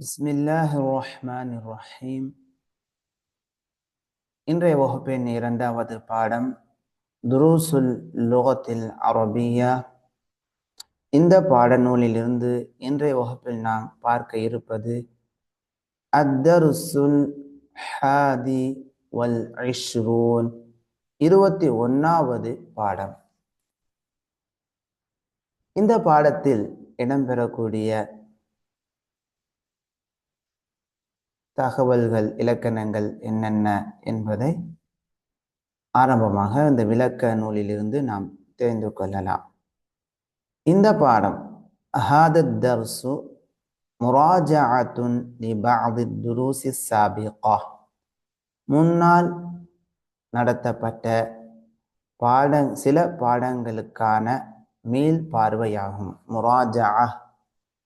بسم الله الرحمن الرحيم இன்றைய வகுப்பின் இரண்டாவது பாடம் துருசுல் லுகத்தில் அரபியா இந்த பாடநூலிலிருந்து இன்றைய வகுப்பில் நாம் பார்க்க இருப்பது அத்தருசுல் ஹாதி வல் இஷ்ரூன் இருபத்தி ஒன்னாவது பாடம் இந்த பாடத்தில் இடம்பெறக்கூடிய தகவல்கள் இலக்கணங்கள் என்னென்ன என்பதை ஆரம்பமாக இந்த விளக்க நூலிலிருந்து நாம் தெரிந்து கொள்ளலாம். இந்த பாடம் ஹாதத் தர்சு முராஜாத்துன் லிபாதி துருசி சாபிகா முன்னால் நடத்தப்பட்ட பாட சில பாடங்களுக்கான மீள் பார்வையாகும். முராஜா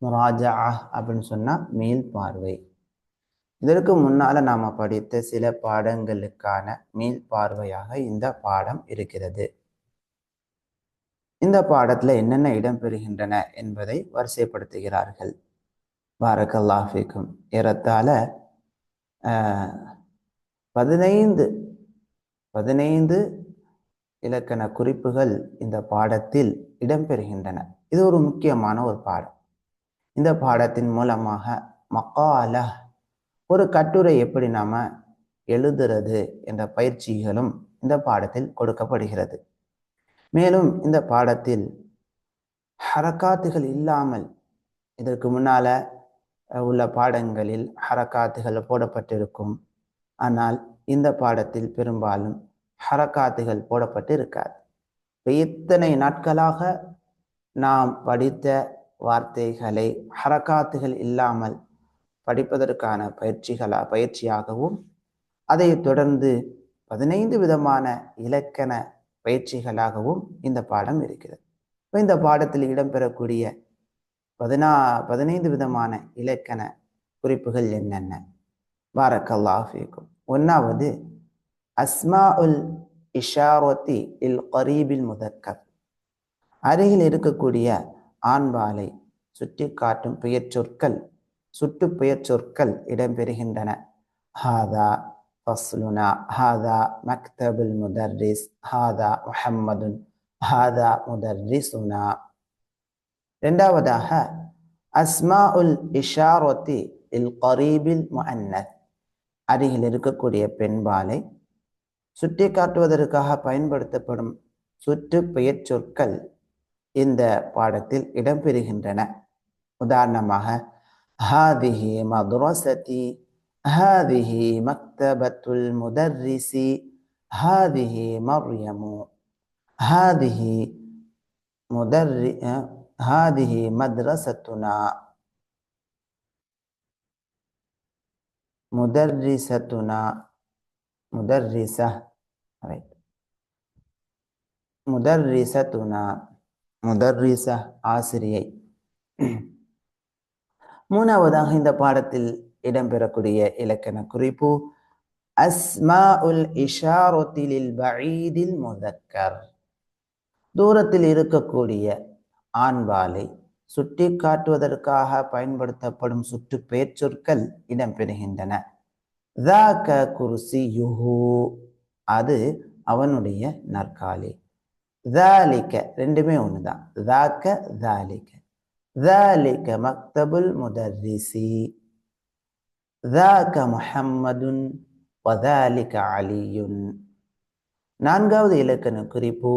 முராஜா அப்படின்னு சொன்னால் மீள் பார்வை. இதற்கு முன்னால நாம படித்த சில பாடங்களுக்கான மீள் பார்வையாக இந்த பாடம் இருக்கிறது. இந்த பாடத்துல என்னென்ன இடம்பெறுகின்றன என்பதை வரிசைப்படுத்துகிறார்கள். பாரகல்லாஃபிக்கும் ஏறத்தாழ பதினைந்து பதினைந்து இலக்கண குறிப்புகள் இந்த பாடத்தில் இடம்பெறுகின்றன இது ஒரு முக்கியமான ஒரு பாடம். இந்த பாடத்தின் மூலமாக மக்கால ஒரு கட்டுரை எப்படி நாம் எழுதுறது என்ற பயிற்சிகளும் இந்த பாடத்தில் கொடுக்கப்படுகிறது. மேலும் இந்த பாடத்தில் ஹரக்காத்துகள் இல்லாமல் இதற்கு முன்னால் உள்ள பாடங்களில் ஹரக்காத்துகள் போடப்பட்டிருக்கும். ஆனால் இந்த பாடத்தில் பெரும்பாலும் ஹரக்காத்துகள் போடப்பட்டு இருக்காது இத்தனை நாட்களாக நாம் படித்த வார்த்தைகளை ஹரக்காத்துகள் இல்லாமல் படிப்பதற்கான பயிற்சிகளா பயிற்சியாகவும் அதை தொடர்ந்து பதினைந்து விதமான இலக்கண பயிற்சிகளாகவும் இந்த பாடம் இருக்கிறது. இப்போ இந்த பாடத்தில் இடம்பெறக்கூடிய பதினா பதினைந்து விதமான இலக்கண குறிப்புகள் என்னென்ன? பாரக்கல்லாஃபிக்கும் ஒன்றாவது அஸ்மா உல் இஷாரோத்தி இல் கரீபில் முதக்கர். அருகில் இருக்கக்கூடிய ஆண்பாலை சுட்டி காட்டும் பெயர் சொற்கள் சுற்றுப்பெயர் சொற்கள் இடம்பெறுகின்றன. ஹாதா ஃபஸ்லுனா ஹாதா மக்தபுல் முதர்ரிஸ் ஹாதா முஹம்மதுன் ஹாதா முதர்ரிசுனா. இரண்டாவதாக அஸ்மா உல் இஷாரத்தி இல் கரீபில் முஅன்னத். அருகில் இருக்கக்கூடிய பெண்பாலை சுட்டி காட்டுவதற்காக பயன்படுத்தப்படும் சுற்று பெயர் சொற்கள் இந்த பாடத்தில் இடம்பெறுகின்றன. உதாரணமாக هذه مدرستي هذه مكتبة المدرس هذه مريم هذه مدر هذه مدرستنا. مدرستنا. مدرسة. مدرستنا. مدرسة عصرية. மூணாவதாக இந்த பாடத்தில் இடம்பெறக்கூடிய இலக்கண குறிப்பு அஸ்மா உல் இஷாரொத்திலில் பஈதில் முதக்கர். தூரத்தில் இருக்கக்கூடிய ஆண்பாலை சுட்டி காட்டுவதற்காக பயன்படுத்தப்படும் சுற்று பெயர்ச்சொற்கள் இடம்பெறுகின்றன. குருசி யுஹு அது அவனுடைய நற்காலி. தாலிக்க ரெண்டுமே ஒண்ணுதான். தாக்க தாலிக்க ذلك مكتب المدرس ذاك محمد وذلك علي நான்காவது இலக்கண குறிப்பு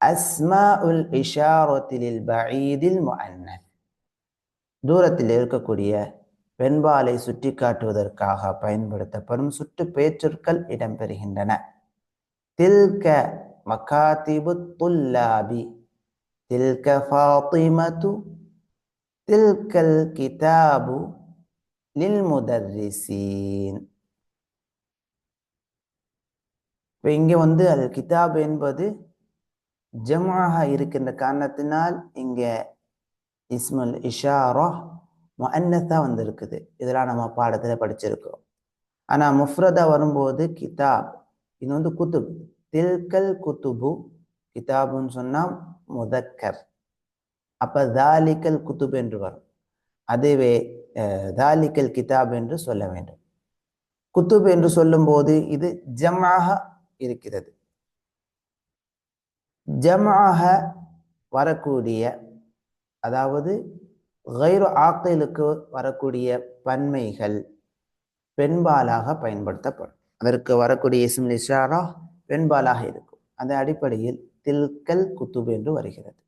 அஸ்மா உல் இஷாரத்திலில் பஈதில் முஅன்னத் தூரத்தில் இருக்கக்கூடிய பெண்பாலை சுட்டி காட்டுவதற்காக பயன்படுத்தப்படும் சுட்டு பெயர்ச்சொற்கள் இடம்பெறுகின்றன தில்க மகாதிபு துல்லாபி தில்க ஃபாத்திமது தில்கல் கிதாபு லில் முதர்ரிசீன் இப்போ இங்கே வந்து அது கிதாப் என்பது ஜமாக இருக்கின்ற காரணத்தினால் இங்கே இஸ்மல் இஷாரா மன்னத்தா வந்திருக்குது. இதெல்லாம் நம்ம பாடத்தில் படிச்சிருக்கோம் ஆனால் முஃப்ரதா வரும்போது கிதாப் இது வந்து குத்துப் தில்கல் குத்துபு கிதாபுன்னு சொன்னால் முதக்கர். அப்போ தாலிக்கல் குத்துப் என்று வரும். அதுவே தாலிக்கல் கிதாப் என்று சொல்ல வேண்டும். குத்துப் என்று சொல்லும்போது இது ஜமாக இருக்கிறது. ஜமாக வரக்கூடிய அதாவது கைரு ஆக்கலுக்கு வரக்கூடிய பன்மைகள் பெண்பாலாக பயன்படுத்தப்படும். அதற்கு வரக்கூடிய இஸ்மில் இஷாரா பெண்பாலாக இருக்கும். அந்த அடிப்படையில் தில்கல் குத்துப் என்று வருகிறது.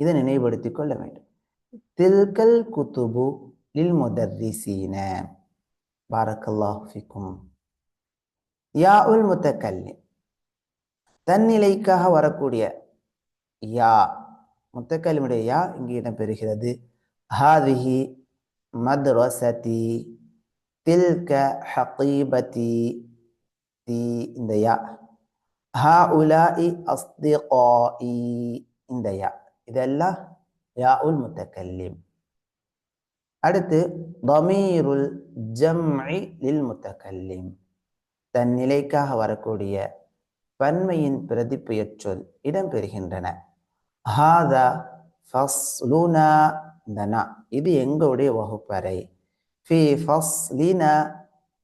இதை நினைவுபடுத்திக் கொள்ள வேண்டும். தில்கல் குத்துபு லில் முதர்ரிசீன. பாரக்கல்லாஹ் ஃபிக்கும். யா உல் முத்தக்கல்லி தன்னிலைக்காக வரக்கூடிய யா. முத்தக்கல்லிமுடைய யா இங்கு இடம்பெறுகிறது. ஹாதிஹி மத்ரசதி தில்க ஹகீபதி. தி இந்த யா. ஹா உலாஇ அஸ்திகாஇ. இந்த யா. இதெல்லாம் யா உல் முத்தக்கல்லிம் அடுத்து தமீருல் ஜம்ஐ லில் முத்தக்கல்லிம் தன் நிலைக்காக வரக்கூடிய பன்மையின் பிரதிப்பெயர் சொல் இடம்பெறுகின்றன ஹாதா ஃபஸ்லுனா தனா இது எங்களுடைய வகுப்பறை ஃபி ஃபஸ்லினா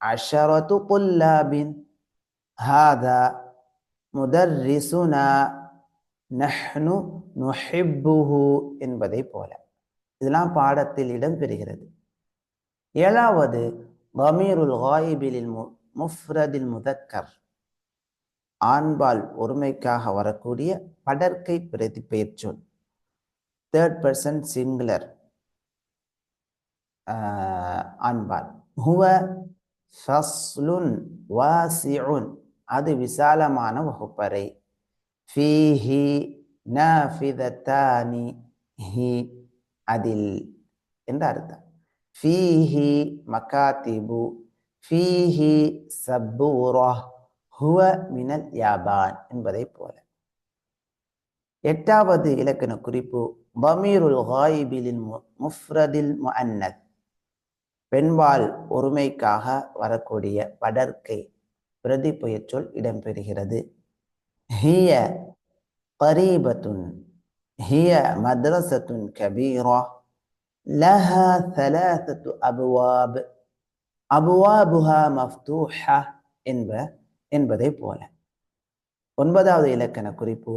அஷரத்து குல்லாபின் ஹாதா முதர்ரிசுனா நஹ்னு நுஹிப்புஹு என்பதை போல. இதெல்லாம் பாடத்தில் இடம்பெறுகிறது. ஏழாவது பமீருல் ஹாயிபிலில் மு முஃப்ரதில் முதக்கர். ஆண்பால் ஒருமைக்காக வரக்கூடிய படற்கை பிரதி பெயர்ச்சொல். தேர்ட் பர்சன் சிங்குலர் ஆண்பால். ஹுவ ஃபஸ்லுன் வாசியுன் அது விசாலமான வகுப்பறை. ஃபீஹி நாஃபிதத்தானி ஹி அதில் என்ற அர்த்தம். ஃபீஹி மகாத்திபு ஃபீஹி சப்பூரா ஹுவ மினல் யாபான் என்பதை போல. எட்டாவது இலக்கண குறிப்பு பமீருல் ஹாயிபிலின் முஃப்ரதில் முஅன்னத். பெண்பால் ஒருமைக்காக வரக்கூடிய படர்க்கை பிரதிப்பெயர் சொல் இடம்பெறுகிறது. ஹிய قريبة هي مدرسة كبيرة لها ثلاثة أبواب أبوابها مفتوحة என்ப என்பதை போல ஒன்பதாவது இலக்கண குறிப்பு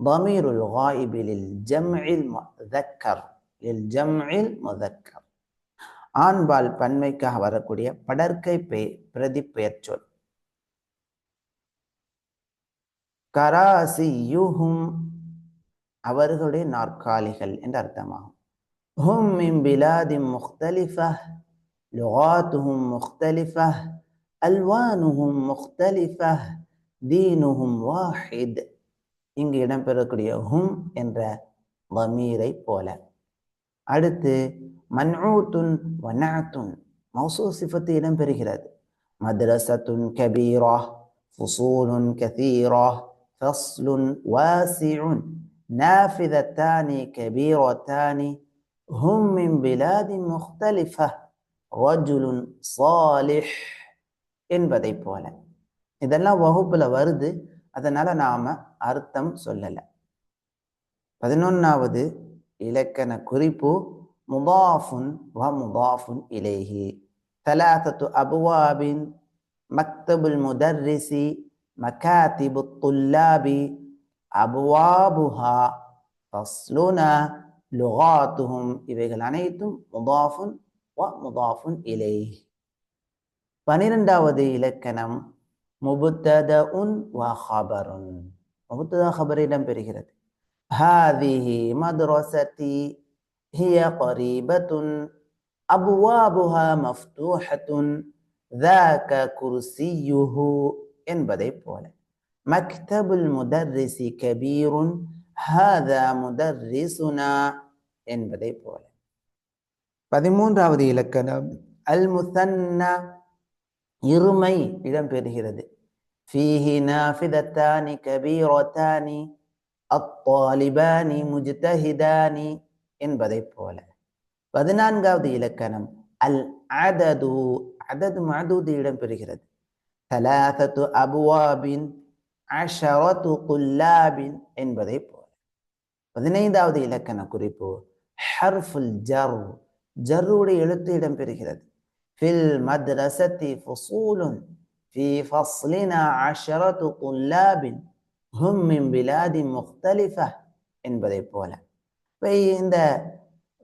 ضمير الغائب للجمع المذكر للجمع المذكر ஆண்பால் பன்மைக்காக வரக்கூடிய படற்கை பெய் பிரதிப்பெயர் சொல் கராசி யுஹும் அவர்களுடைய நாற்காலிகள் என்று அர்த்தமாகும் ஹும் மின் பிலாதி முக்தலிஃப லுகாத்துஹும் முக்தலிஃப அல்வானுஹும் முக்தலிஃப தீனுஹும் வாஹித் இங்கு இடம்பெறக்கூடிய ஹும் என்ற வமீரை போல அடுத்து மன்ஊத்துன் வனாத்துன் மௌசூ சிஃபத்து இடம்பெறுகிறது மദ്രസത്തുൻ കബീറ ഫുസൂലുൻ കസീറ فصل واسع نافذتان كبيرتان هم من بلاد مختلفة رجل صالح என்பதை போல இதெல்லாம் வகுப்புல வருது அதனால நாம அர்த்தம் சொல்லல பதினொன்னாவது இலக்கண குறிப்பு முதாஃபுன் வ முதாஃபுன் இலேஹி ثلاثة أبواب مكتب المدرس مكاتب الطلاب أبوابها فصلنا لغاتهم இவைகள் அனைத்தும் முதாஃபுன் வ முதாஃபுன் இலேஹ் பனிரெண்டாவது இலக்கணம் முபுத்ததஉன் வ ஹபருன் முபுத்ததா ஹபர் இடம்பெறுகிறது هذه مدرستي هي قريبة أبوابها مفتوحة ذاك كرسيه என்பதை போல. மக்தபுல் முதர்ரிசி கபீருன் ஹாதா முதர்ரிசுனா என்பதை போல. பதிமூன்றாவது இலக்கணம் அல் முசன்னா இருமை இடம்பெறுகிறது. ஃபீஹி நாஃபிதத்தானி கபீரத்தானி அத்தாலிபானி முஜ்தஹிதானி என்பதை போல. பதினான்காவது இலக்கணம் அல் அதது அதது மதூது இடம்பெறுகிறது. ثلاثة أبواب عشرة طلاب என்பதை போல பதினைந்தாவது இலக்கண குறிப்பு ஹர்ஃபுல் ஜர் ஜர்ருடைய எழுத்து இடம்பெறுகிறது ஃபில் மத்ரசத்தி ஃபுசூலுன் في فصلنا عشرة طلاب هم من بلاد مختلفة என்பதை போல இப்போ இந்த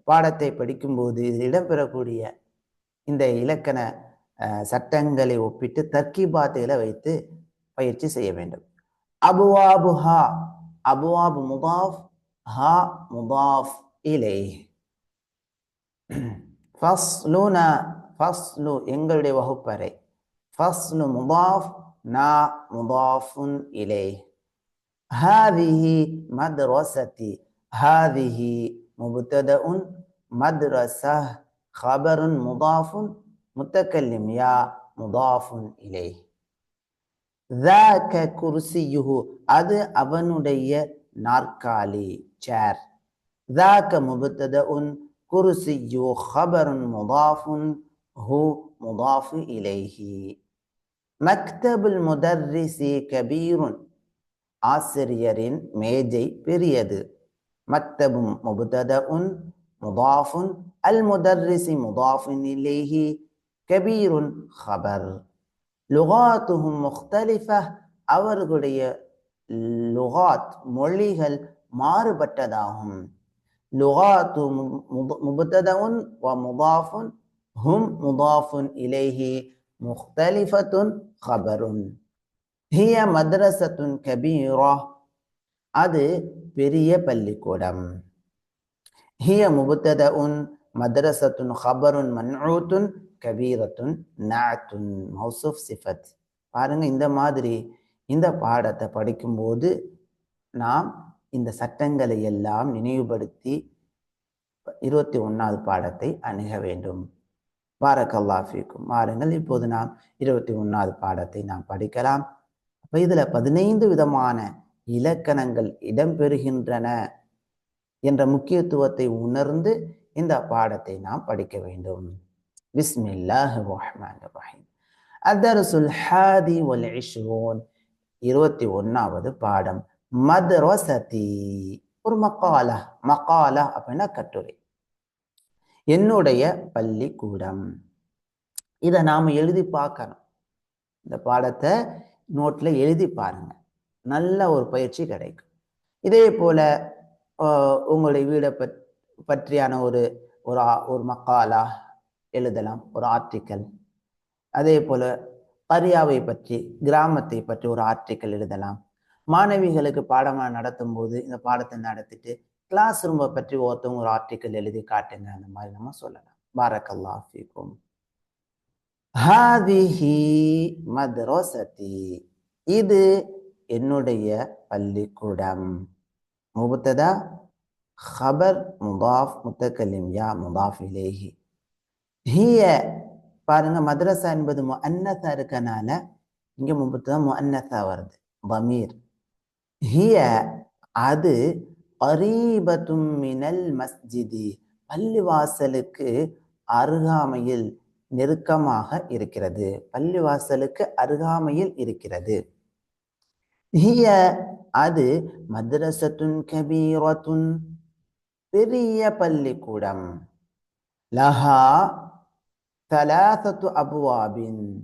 பாடத்தை படிக்கும்போது இதில் இடம்பெறக்கூடிய இந்த இலக்கண அஹ், சட்டங்களை ஒப்பிட்டு தர்கிபாத்துகளை வைத்து பயிற்சி செய்ய வேண்டும் அபுவாபு ஹா அபுவாபு முதாஃப் ஹா முதாஃப் இலை ஃபஸ்லுனா ஃபஸ்லு எங்களுடைய வகுப்பறை ஃபஸ்லு முதாஃப் நா முதாஃபுன் இலை هذه مدرستي هذه مبتدأ مدرسة خبر مضاف متكلم يا مضاف إليه ذاك كرسيه அது அவனுடைய நாற்காலி சேர் ذاك مبتدأ كرسي خبر مضاف هو مضاف إليه مكتب المدرس كبير ஆசிரியரின் மேஜை பெரியது மக்தபும் முபுததஉன் முதாஃபுன் அல் முதர்ரிசி முதாஃபுன் இலேஹி كبير خبر. لغاتهم مختلفة. أورغلية لغات مولي موليغل ماربتداهم لغات مبتدا ومضاف هم مضاف إليه مختلفة خبر هي مدرسة كبيرة أد பெரிய பள்ளிக்கூடம். هي முபுத்ததஉன் مدرسة خبر منعوت கபீரத்துன் நாத்துன் மௌசூஃப் சிஃபத். பாருங்கள் இந்த மாதிரி இந்த பாடத்தை படிக்கும்போது நாம் இந்த சட்டங்களை எல்லாம் நினைவுபடுத்தி இருபத்தி ஒன்றாவது பாடத்தை அணுக வேண்டும். பாரக்கல்லா ஃபீக்கும். பாருங்கள் இப்போது நாம் இருபத்தி ஒன்றாவது பாடத்தை நாம் படிக்கலாம். அப்போ இதில் பதினைந்து விதமான இலக்கணங்கள் இடம்பெறுகின்றன என்ற முக்கியத்துவத்தை உணர்ந்து இந்த பாடத்தை நாம் படிக்க வேண்டும். بسم الله الرحمن الرحيم الدرس الحادي والعشرون இருபத்தி ஒன்னாவது பாடம். மதரசதி ஒரு மக்காலா மக்காலா அப்படின்னா கட்டுரை. என்னுடைய பள்ளிக்கூடம். இதை நாம் எழுதி பார்க்கணும். இந்த பாடத்தை நோட்டில் எழுதி பாருங்க. நல்ல ஒரு பயிற்சி கிடைக்கும். இதே போல் உங்களுடைய வீடை பற்றியான ஒரு ஒரு ஆ- ஒரு மக்காலா எழுதலாம் ஒரு ஆர்டிக்கல் அதே போல பரியாவை பற்றி கிராமத்தை பற்றி ஒரு ஆர்டிக்கல் எழுதலாம். மாணவிகளுக்கு பாடமாக நடத்தும் போது இந்த பாடத்தை நடத்திட்டு கிளாஸ் ரூமை பற்றி ஒருத்தவங்க ஒரு ஆர்டிக்கல் எழுதி காட்டுங்க அந்த மாதிரி நம்ம சொல்லலாம். பாரக்கல்லா ஃபீக்கும். ஹாதிஹி மதரோசதி இது என்னுடைய பள்ளிக்கூடம். முபுத்ததா? ஹபர் முதாஃப் முத்தக்கலிம் யா முதாஃப் இலேஹி. ஹிய பாருங்க மதரசா என்பது முன்னத்தா இருக்கனால இங்க முன்பத்து தான் முன்னத்தா வருது பமீர். ஹிய அது அரீபத்தும் மினல் மஸ்ஜிதி பள்ளிவாசலுக்கு அருகாமையில் நெருக்கமாக இருக்கிறது பள்ளிவாசலுக்கு அருகாமையில் இருக்கிறது. ஹிய அது மதரசத்துன் கபீரத்துன் பெரிய பள்ளிக்கூடம். லஹா தலாசத்து அபுவாபின்.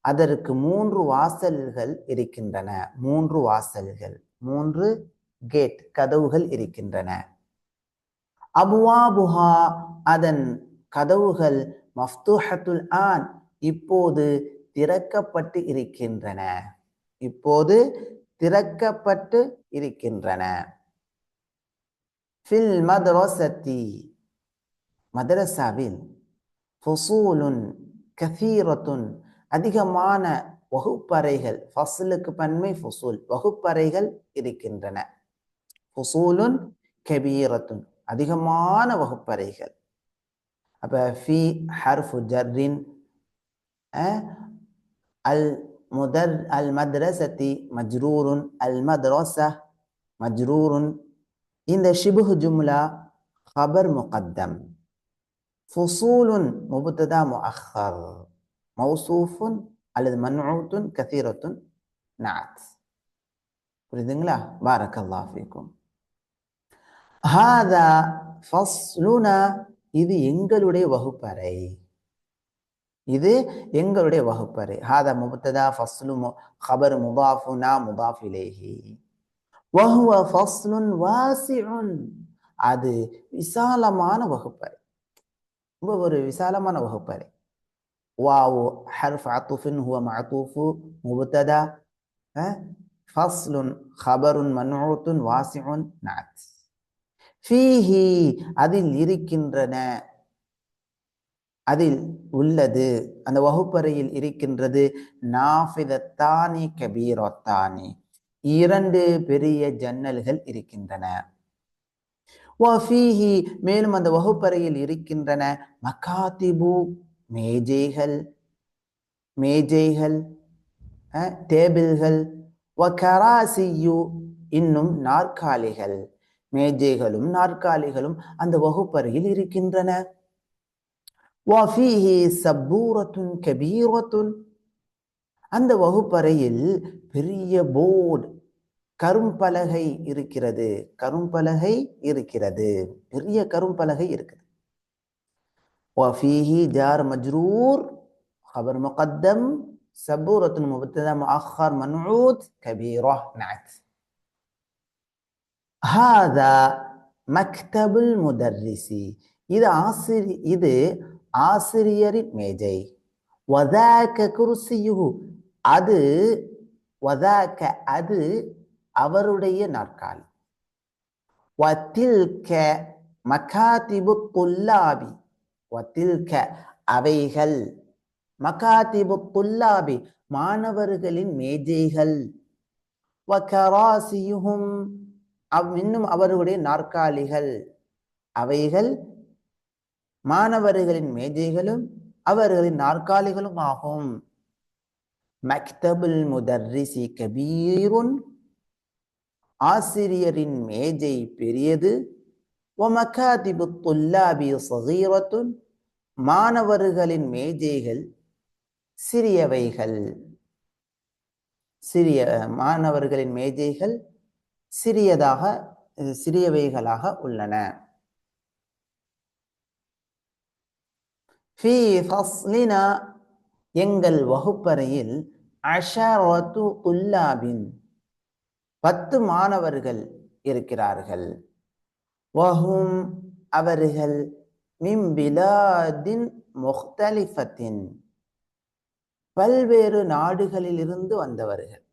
அதற்கு மூன்று வாசல்கள் இருக்கின்றன. மூன்று வாசல்கள். மூன்று கேட் கதவுகள் இருக்கின்றன. அபுவாபுஹா அதன் கதவுகள் மஃப்தூஹத்துல் ஆன் இப்போது திறக்கப்பட்டு இருக்கின்றன. இப்போது திறக்கப்பட்டு இருக்கின்றன. ஃபில் மதரசத்தி மதரசாவில் ஃபுசூலுன் கதீரத்துன் அதிகமான வகுப்பறைகள் ஃபசலுக்கு பன்மை ஃபுசூல் வகுப்பறைகள் இருக்கின்றன ஃபுசூலுன் கபீரத்துன் அதிகமான வகுப்பறைகள் அப்போ ஃபி ஹர்ஃபு ஜர்ரின் அல் முதர் அல் மத்ரசதி மஜ்ரூருன் அல் மத்ரஸா மஜ்ரூருன் இந்த ஷிபுஹு ஜும்லா خبر مقدم ஃபுசூலுன் முபுத்ததா முஅஹர் மௌசூஃபுன் அல்லது மன்ஊத்துன் கசீரத்துன் நாத் புரியுதுங்களா பாரக்கல்லா ஃபீக்கும் ஹாதா ஃபஸ்லுனா இது எங்களுடைய வகுப்பறை. இது எங்களுடைய வகுப்பறை. ஹாதா முபுத்ததா ஃபஸ்லு ஹபர் முபாஃபு நா முபாஃப் இலேஹி வஹுவ ஃபஸ்லுன் வாசிஉன் அது விசாலமான வகுப்பறை. ரொம்ப ஒரு விசாலமான வகுப்பறை வாவு ஹர்ஃப் அத்துஃபின் ஹுவ மஅதூஃபு முபத்ததா ஃபஸ்லுன் ஹபருன் மன்ஊத்துன் வாசிஉன் நாத். ஃபீஹி அதில் இருக்கின்றன. அதில் உள்ளது. அந்த வகுப்பறையில் இருக்கின்றது நாஃபிதத்தானி கபீரத்தானி. இரண்டு பெரிய ஜன்னல்கள் இருக்கின்றன. வஃபீஹி மேலும் அந்த வகுப்பறையில் இருக்கின்றன. மகாதிபு மேஜைகள் மேஜைகள் டேபிள்கள் டேபிள்கள். வகராசியு இன்னும் நாற்காலிகள். மேஜைகளும் நாற்காலிகளும் அந்த வகுப்பறையில் இருக்கின்றன. வஃபீஹி சப்பூரத்துன் கபீரத்துன். அந்த வகுப்பறையில் பெரிய போர்டு கரும்பலகை இருக்கிறது கரும்பலகை இருக்கிறது பெரிய கரும்பலகை இருக்குது وفيه جار مجرور خبر مقدم سبورة مبتدا مؤخر منعوت كبيرة نعت هذا مكتب المدرس இது ஆசிரி இது ஆசிரியரின் மேஜை வதாக்க குருசியுகு அது வதாக்க அது அவருடைய நாற்காலி. வத்தில்க மகாதிபு துல்லாபி. வத்தில்க அவைகள். மகாதிபு துல்லாபி மாணவர்களின் மேஜைகள். வகராசியுகும் அவ் இன்னும் அவர்களுடைய நாற்காலிகள். அவைகள் மாணவர்களின் மேஜைகளும் அவர்களின் நாற்காலிகளும் ஆகும் மக்தபுல் முதர்ரிசி கபீருன் ஆசிரியரின் மேஜை பெரியது. ஒமகாதிபு துல்லாபி சகீரத்துன் மாணவர்களின் மேஜைகள் சிறியவைகள். சிறிய மாணவர்களின் மேஜைகள் சிறியதாக சிறியவைகளாக உள்ளன. ஃபஸ்லினா எங்கள் வகுப்பறையில் அஷாரத்து துல்லாபின் பத்து மாணவர்கள் இருக்கிறார்கள். வஹும் அவர்கள் மிம்பிலாதின் முக்தலிஃபத்தின். பல்வேறு நாடுகளிலிருந்து வந்தவர்கள்.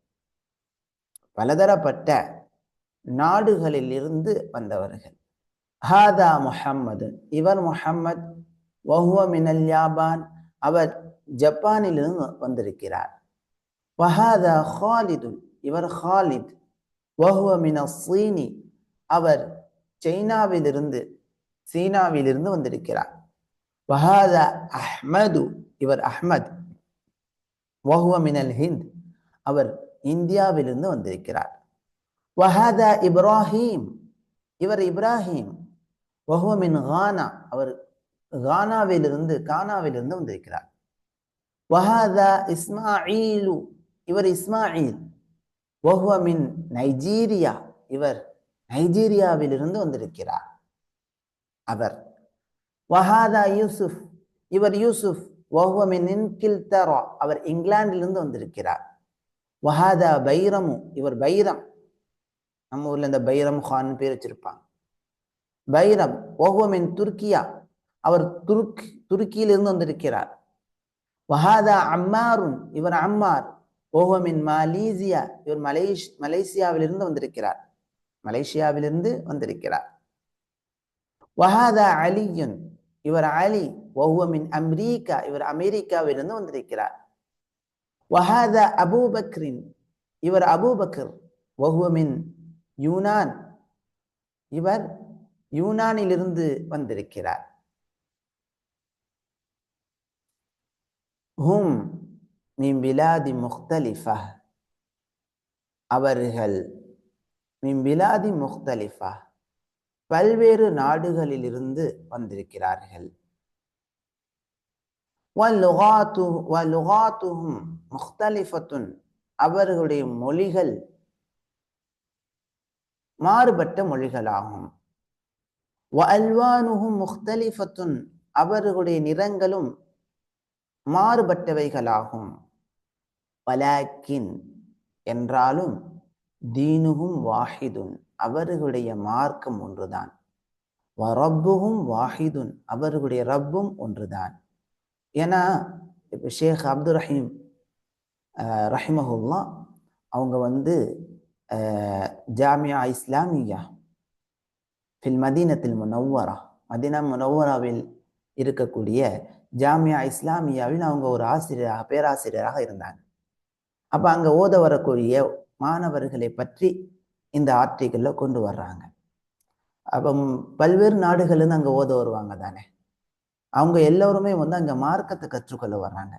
பலதரப்பட்ட நாடுகளில் இருந்து வந்தவர்கள். ஹாதா முஹம்மது. இவர் முஹம்மத் வஹுவ மினல் யாபான் அவர் ஜப்பானிலிருந்து வந்திருக்கிறார். வஹாதா ஹாலிது இவர் ஹாலித் வஹுவ மின சீனி. அவர் சைனாவிலிருந்து சீனாவிலிருந்து வந்திருக்கிறார். வஹாதா அஹ்மது இவர் அஹ்மத். வஹுவ மினல் ஹிந்த் அவர் இந்தியாவிலிருந்து வந்திருக்கிறார். வஹாதா இப்ராஹிம் இவர் இப்ராஹிம். வஹுவ மின் கானா அவர் கானாவிலிருந்து கானாவிலிருந்து வந்திருக்கிறார். வஹாதா இஸ்மாயிலு இவர் இஸ்மாயில். வஹுவ மின் நைஜீரியா. இவர் நைஜீரியாவிலிருந்து வந்திருக்கிறார். அவர். வஹாதா யூசுப் இவர் யூசுப் வஹுவ மின் இன்கில்தரா. அவர் இங்கிலாந்திலிருந்து வந்திருக்கிறார். வஹாதா பைரமு. இவர் பைரம். நம்ம ஊர்ல இந்த பைரம் கான் பேர் வச்சிருப்பாங்க. பைரம். ஓஹுவமின் துர்க்கியா. அவர் துருக் துருக்கியிலிருந்து வந்திருக்கிறார். வஹாதா அம்மாருன். இவர் அம்மார். ஓவமின் மலேசியா இவர் மலேஷ் மலேசியாவிலிருந்து வந்திருக்கிறார். மலேசியாவிலிருந்து வந்திருக்கிறார். வஹாதா அலியுன் இவர் அலி வஹுவ அமெரிக்கா இவர் அமெரிக்காவிலிருந்து வந்திருக்கிறார். வஹாதா அபூபக்ரின் இவர் அபூபக்கர் ஒஹுவமின் யூனான் இவர் யூனானிலிருந்து வந்திருக்கிறார். ஹும் மிம்பிலாதி முக்தலிஃபா அவர்கள் மிம்பிலாதி முக்தலிஃபா பல்வேறு நாடுகளிலிருந்து வந்திருக்கிறார்கள். முக்தலிஃபத்துன் அவர்களுடைய மொழிகள் மாறுபட்ட மொழிகளாகும். வல்வானுஹும் முக்தலிஃபத்துன் அவர்களுடைய நிறங்களும் மாறுபட்டவைகளாகும். பலாக்கின் என்றாலும் தீனுகும் வாஹிதுன் அவர்களுடைய மார்க்கம் ஒன்றுதான். ரப்புகும் வாஹிதுன் அவர்களுடைய ரப்பும் ஒன்றுதான். ஏன்னா இப்போ ஷேக் அப்துல் ரஹீம் ரஹிமஹுல்லா அவங்க வந்து ஜாமியா இஸ்லாமியா ஃபில் மதீனத்தில் முனவ்வரா மதீனா முனவ்வராவில் இருக்கக்கூடிய ஜாமியா இஸ்லாமியாவில் அவங்க ஒரு ஆசிரியராக பேராசிரியராக இருந்தாங்க. அப்போ அங்கே ஓத வரக்கூடிய மாணவர்களை பற்றி இந்த ஆர்டிக்கலில் கொண்டு வர்றாங்க. அப்போ பல்வேறு நாடுகள்லேருந்து அங்கே ஓத வருவாங்க தானே. அவங்க எல்லோருமே வந்து அங்கே மார்க்கத்தை கற்றுக்கொள்ள வர்றாங்க.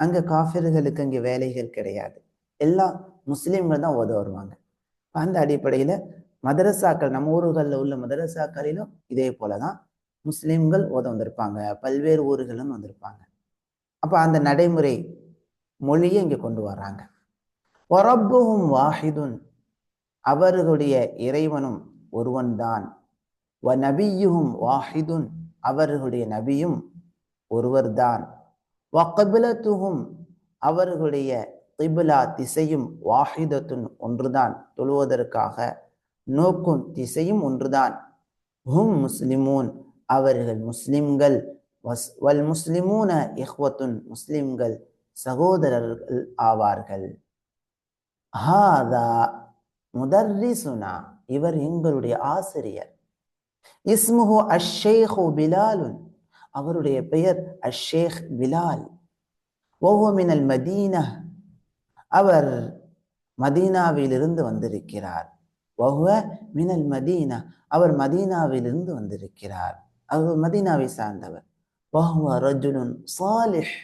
அங்கே காஃபிர்களுக்கு அங்கே வேலைகள் கிடையாது. எல்லா முஸ்லீம்கள் தான் ஓத வருவாங்க. அந்த அடிப்படையில் மதரசாக்கள் நம்ம ஊர்களில் உள்ள மதரசாக்களிலும் இதே போல தான் முஸ்லீம்கள் ஓத வந்திருப்பாங்க. பல்வேறு ஊர்களும் வந்திருப்பாங்க. அப்போ அந்த நடைமுறை மொழியை இங்கே கொண்டு வர்றாங்க. ஒரப்புகும் வாஹிதுன். அவர்களுடைய இறைவனும் ஒருவன்தான் வ நபியுகும் வாஹிதுன். அவர்களுடைய நபியும் ஒருவர்தான் வக்கபிலத்துகும் அவர்களுடைய திபிலா திசையும் வாஹிதத்துன் ஒன்றுதான். தொழுவதற்காக நோக்கும் திசையும் ஒன்றுதான். ஹும் முஸ்லிமூன். அவர்கள் முஸ்லிம்கள். வஸ் வல் முஸ்லிமூன இஹ்வத்துன். முஸ்லிம்கள். சகோதரர்கள் ஆவார்கள். ஹாதா முதர்ரிசுனா இவர் எங்களுடைய ஆசிரியர். இஸ்முஹு அஷேஹு பிலாலுன் அவருடைய பெயர் அஷேக் பிலால். ஓஹோமினல் மதீனா அவர் மதீனாவிலிருந்து வந்திருக்கிறார். வஹுவ மினல் மதீனா அவர் மதீனாவிலிருந்து வந்திருக்கிறார். அவர் மதீனாவை சார்ந்தவர். வஹுவ ரஜுலுன் சாலிஹ்.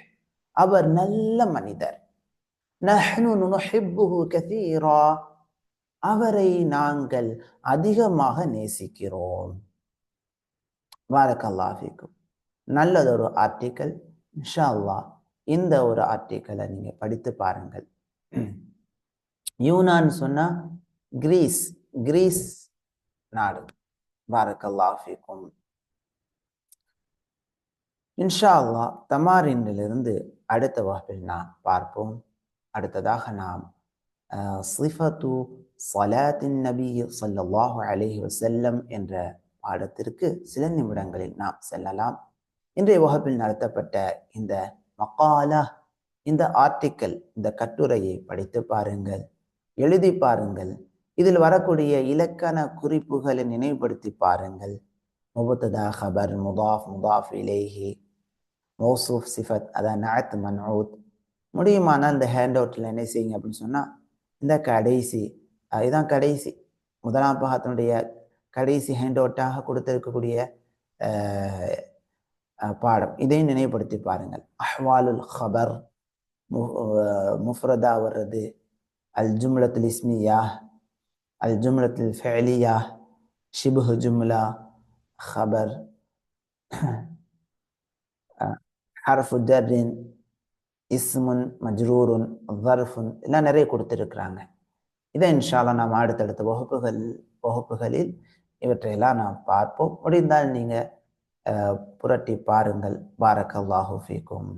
அவர் நல்ல மனிதர். கதீரா அவரை நாங்கள் அதிகமாக நேசிக்கிறோம். வாரக்கல்லாஃபிக்கும் நல்லதொரு ஆர்டிக்கல். இன்ஷா இந்த ஒரு ஆர்டிக்கலை நீங்கள் படித்து பாருங்கள். யூனான் சொன்னா கிரீஸ் கிரீஸ் நாடு. பாரக்கல்லாஃபிக்கும் இன்ஷா அல்லாஹ் தமாரினிலிருந்து அடுத்த வகுப்பில் நாம் பார்ப்போம். அடுத்ததாக நாம் சிஃபத்து சலாத்தின் நபி சல்லாஹு அலஹி வசல்லம் என்ற பாடத்திற்கு சில நிமிடங்களில் நாம் செல்லலாம். இன்றைய வகுப்பில் நடத்தப்பட்ட இந்த மக்காலா இந்த ஆர்டிக்கல் இந்த கட்டுரையை படித்து பாருங்கள். எழுதி பாருங்கள். இதில் வரக்கூடிய இலக்கண குறிப்புகளை நினைவுபடுத்தி பாருங்கள். முபத்ததா ஹபர் مضاف مضاف இலேஹி மௌசூஃப் சிஃபத் அதான் நாத் மன்ஊத் முடியுமான அந்த ஹேண்ட் அவுட்டில் என்ன செய்யுங்க அப்படின்னு சொன்னால் இந்த கடைசி இதுதான் கடைசி. முதலாம் பாகத்தினுடைய கடைசி ஹேண்ட் அவுட்டாக கொடுத்திருக்கக்கூடிய பாடம். இதையும் நினைவுபடுத்தி பாருங்கள். அஹ்வாலுல் ஹபர் முஃப்ரதா வர்றது. அல் ஜும்லத்துல் இஸ்மியா அல் ஜும்லத்துல் ஃபேலியா ஷிபு ஜும்லா ஹபர் ஹர்ஃபு ஜர்ரின் இஸ்முன் மஜ்ரூருன் வர்ஃபுன் எல்லாம் நிறைய கொடுத்துருக்குறாங்க இதை இன்ஷால்லா நாம் அடுத்தடுத்த வகுப்புகள் வகுப்புகளில் இவற்றையெல்லாம் நாம் பார்ப்போம் முடிந்தால் நீங்கள் புரட்டி பாருங்கள் பாரக் அல்லாஹூ ஃபீக்கும்